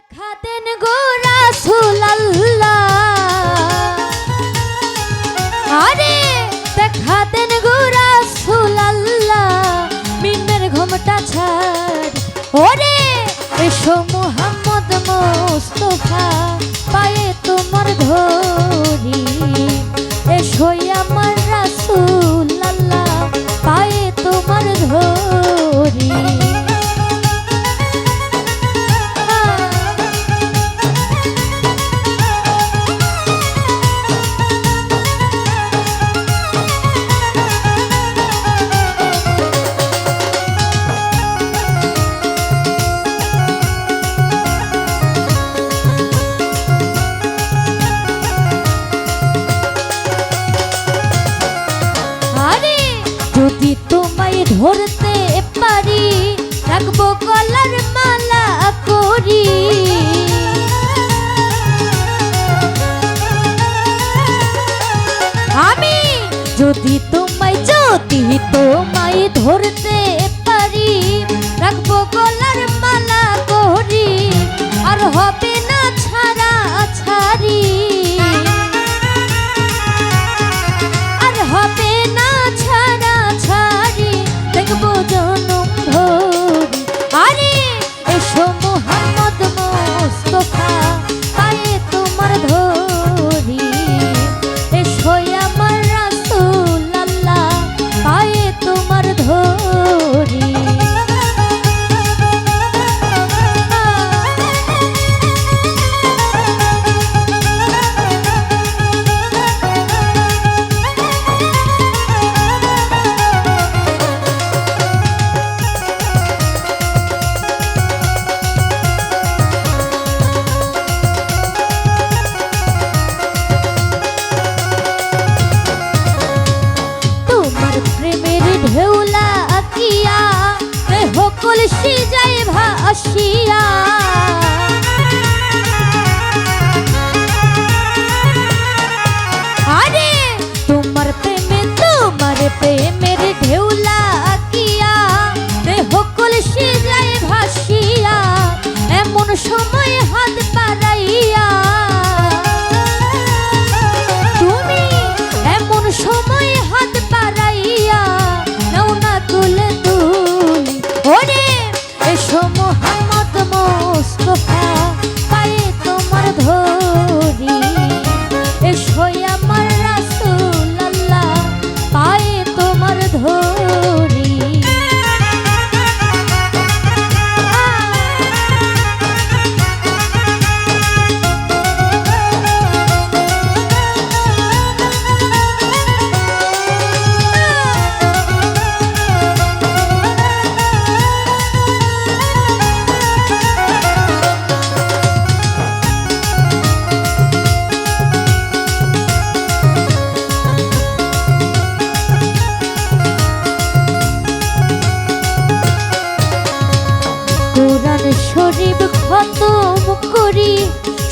দেখা দেন গো রাসূলুল্লাহ। আরে দেখা দেন গো রাসূলুল্লাহ মিনের ঘুমটা ছাড়। ওরে ধরতে পারি, রাখব গলার মালা করি আমি যদি তোমায় যদি তোমায় ধরতে পারি, রাখব গলার মালা করি আর হবে না ছাড়া ছাড়ি। আর হবে না ঢেউলা আকিয়া দেহ যায় ভাসিয়া।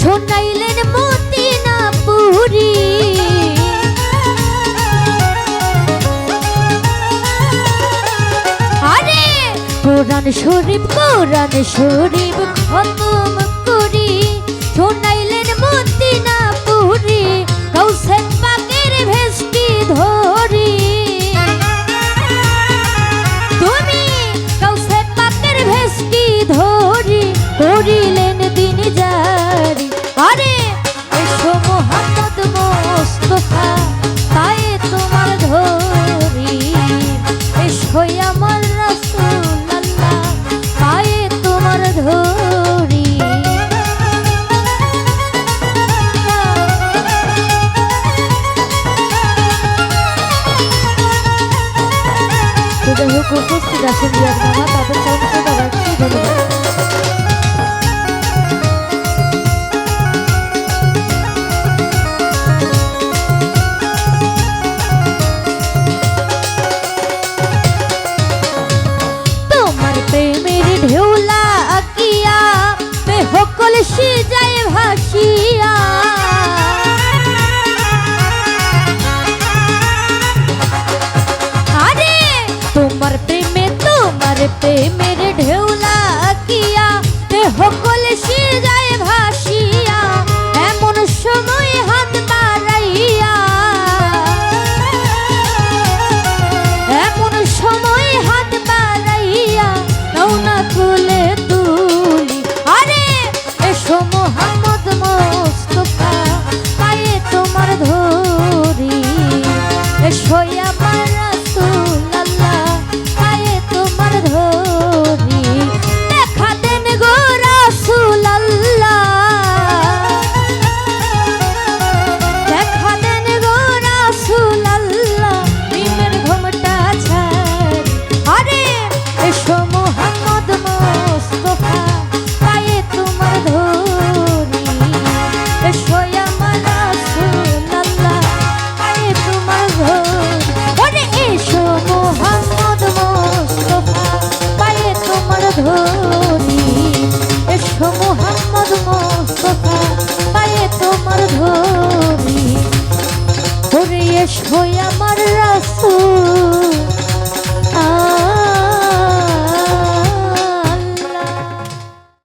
শোনাইলেন মতিনা পুরি আরে কোরআন শরীফ কোরআন শরীফ খতম করি। শোনাইলেন মতিনা পুরি কৌশল উপস্থিত আছেন রিয়াদ মামা তাদের রাখছি ধন্যবাদ। তোমার প্রেমের ঢেউলা আকিয়া দেহ কলসি প্রেমে